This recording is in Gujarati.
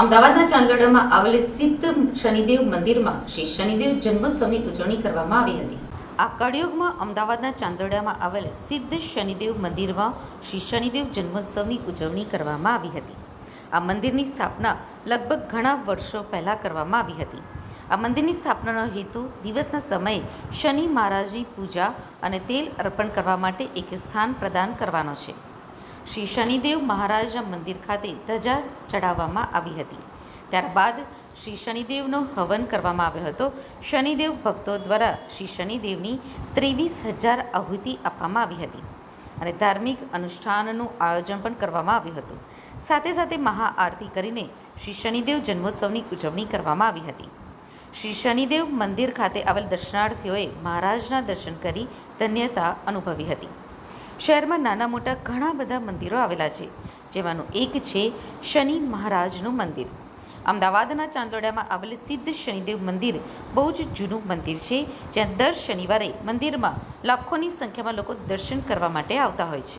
અમદાવાદના ચાંદોડામાં આવેલ સિદ્ધ શનિદેવ મંદિરમાં શ્રી શનિદેવ જન્મોત્સવની ઉજવણી કરવામાં આવી હતી. આ કળિયુગમાં અમદાવાદના ચાંદોડામાં આવેલ સિદ્ધ શનિદેવ મંદિરમાં શ્રી શનિદેવ જન્મોત્સવની ઉજવણી કરવામાં આવી હતી. આ મંદિરની સ્થાપના લગભગ ઘણા વર્ષો પહેલાં કરવામાં આવી હતી. આ મંદિરની સ્થાપનાનો હેતુ દિવસના સમયે શનિ મહારાજની પૂજા અને તેલ અર્પણ કરવા માટે એક સ્થાન પ્રદાન કરવાનો છે. શ્રી શનિદેવ મહારાજના મંદિર ખાતે ધજા ચડાવવામાં આવી હતી. ત્યારબાદ શ્રી શનિદેવનો હવન કરવામાં આવ્યો હતો. શનિદેવ ભક્તો દ્વારા શ્રી શનિદેવની ત્રેવીસ હજાર આહુતિ આપવામાં આવી હતી અને ધાર્મિક અનુષ્ઠાનનું આયોજન પણ કરવામાં આવ્યું હતું. સાથે સાથે મહાઆરતી કરીને શ્રી શનિદેવ જન્મોત્સવની ઉજવણી કરવામાં આવી હતી. શ્રી શનિદેવ મંદિર ખાતે આવેલ દર્શનાર્થીઓએ મહારાજના દર્શન કરી ધન્યતા અનુભવી હતી. શહેરમાં નાના મોટા ઘણા બધા મંદિરો આવેલા છે, જેમાંનું એક છે શનિ મહારાજનું મંદિર. અમદાવાદના ચાંદોડામાં આવેલ સિદ્ધ શનિદેવ મંદિર બહુ જ જૂનું મંદિર છે, જ્યાં દર શનિવારે મંદિરમાં લાખોની સંખ્યામાં લોકો દર્શન કરવા માટે આવતા હોય છે.